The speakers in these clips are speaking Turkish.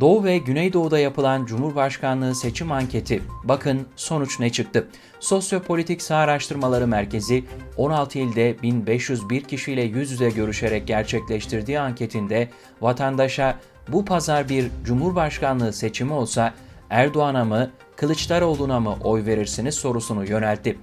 Doğu ve Güneydoğu'da yapılan Cumhurbaşkanlığı seçim anketi. Bakın sonuç ne çıktı? Sosyopolitik Sağ Araştırmaları Merkezi 16 ilde 1501 kişiyle yüz yüze görüşerek gerçekleştirdiği anketinde vatandaşa bu pazar bir Cumhurbaşkanlığı seçimi olsa Erdoğan'a mı, Kılıçdaroğlu'na mı oy verirsiniz sorusunu yöneltti.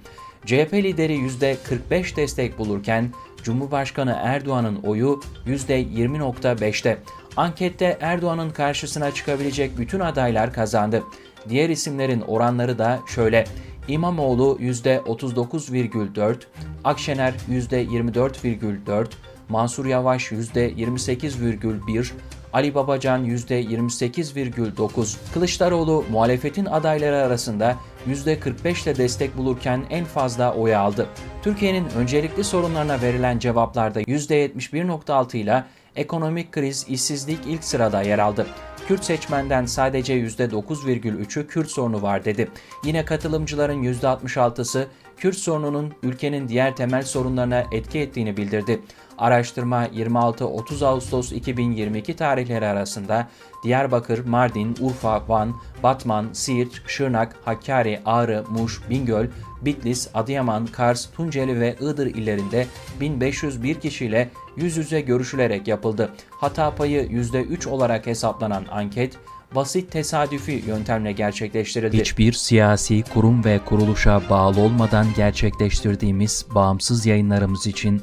CHP lideri %45 destek bulurken Cumhurbaşkanı Erdoğan'ın oyu %20.5'te. Ankette Erdoğan'ın karşısına çıkabilecek bütün adaylar kazandı. Diğer isimlerin oranları da şöyle. İmamoğlu %39,4, Akşener %24,4, Mansur Yavaş %28,1, Ali Babacan %28,9. Kılıçdaroğlu muhalefetin adayları arasında %45 ile destek bulurken en fazla oy aldı. Türkiye'nin öncelikli sorunlarına verilen cevaplarda %71.6 ile ekonomik kriz, işsizlik ilk sırada yer aldı. Kürt seçmenden sadece %9,3'ü Kürt sorunu var dedi. Yine katılımcıların %66'sı Kürt sorununun ülkenin diğer temel sorunlarına etki ettiğini bildirdi. Araştırma 26-30 Ağustos 2022 tarihleri arasında Diyarbakır, Mardin, Urfa, Van, Batman, Siirt, Şırnak, Hakkari, Ağrı, Muş, Bingöl, Bitlis, Adıyaman, Kars, Tunceli ve Iğdır illerinde 1501 kişiyle yüz yüze görüşülerek yapıldı. Hata payı %3 olarak hesaplanan anket, basit tesadüfi yöntemle gerçekleştirildi. Hiçbir siyasi kurum ve kuruluşa bağlı olmadan gerçekleştirdiğimiz bağımsız yayınlarımız için